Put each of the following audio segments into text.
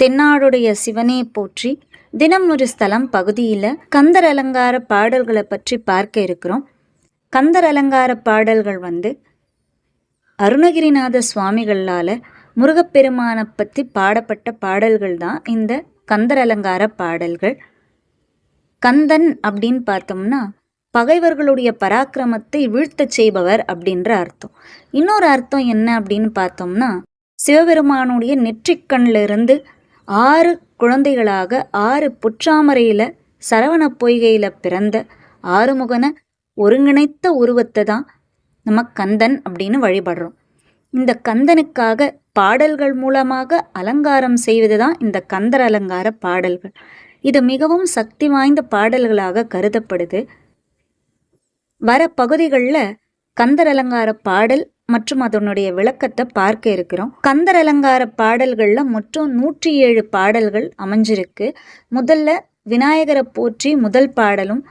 தென்னாடுடைய சிவனே போற்றி. தினம் ஒரு ஸ்தலம் பகுதியில் கந்தர் அலங்கார பாடல்களை பற்றி பார்க்க இருக்கிறோம். கந்தர் அலங்கார பாடல்கள் வந்து அருணகிரிநாத சுவாமிகளால் முருகப்பெருமானை பற்றி பாடப்பட்ட பாடல்கள் தான் இந்த கந்தர் அலங்கார பாடல்கள். கந்தன் அப்படின்னு பார்த்தோம்னா பகைவர்களுடைய பராக்கிரமத்தை வீழ்த்தச் செய்பவர் அப்படின்ற அர்த்தம். இன்னொரு அர்த்தம் என்ன அப்படின்னு பார்த்தோம்னா சிவபெருமானுடைய நெற்றிக்கண்ணிலிருந்து ஆறு குழந்தைகளாக ஆறு புற்றாமரையில் சரவண பொய்கையில் பிறந்த ஆறுமுகனை ஒருங்கிணைத்த உருவத்தை தான் நம்ம கந்தன் அப்படின்னு வழிபடுறோம். இந்த கந்தனுக்காக பாடல்கள் மூலமாக அலங்காரம் செய்வது தான் இந்த கந்தர் அலங்கார பாடல்கள். இது மிகவும் சக்தி வாய்ந்த பாடல்களாக கருதப்படுது. வர பகுதிகளில் கந்தர் அலங்கார பாடல் மற்றும் அதனுடைய விளக்கத்தை பார்க்க இருக்கிறோம். கந்தர் அலங்கார பாடல்களில் மொத்தம் நூற்றி ஏழு பாடல்கள் அமைஞ்சிருக்கு. முதல்ல விநாயகரை போற்றி முதல் பாடலும்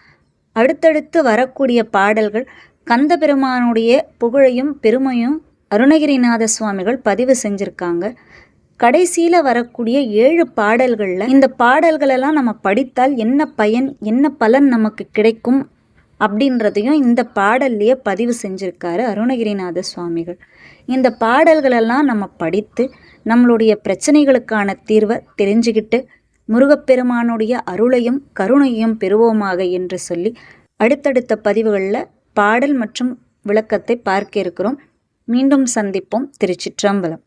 அடுத்தடுத்து வரக்கூடிய பாடல்கள் கந்த பெருமானுடைய புகழையும் பெருமையும் அருணகிரிநாத சுவாமிகள் பதிவு செஞ்சுருக்காங்க. கடைசியில் வரக்கூடிய ஏழு பாடல்களில் இந்த பாடல்களெல்லாம் நம்ம படித்தால் என்ன பயன் என்ன பலன் நமக்கு கிடைக்கும் அப்படின்றதையும் இந்த பாடல்லையே பதிவு செஞ்சுருக்காரு அருணகிரிநாத சுவாமிகள். இந்த பாடல்களெல்லாம் நம்ம படித்து நம்மளுடைய பிரச்சனைகளுக்கான தீர்வை தெரிஞ்சுக்கிட்டு முருகப்பெருமானுடைய அருளையும் கருணையும் பெறுவோமாக என்று சொல்லி அடுத்தடுத்த பதிவுகளில் பாடல் மற்றும் விளக்கத்தை பார்க்க இருக்கிறோம். மீண்டும் சந்திப்போம். திருச்சிற்றம்பலம்.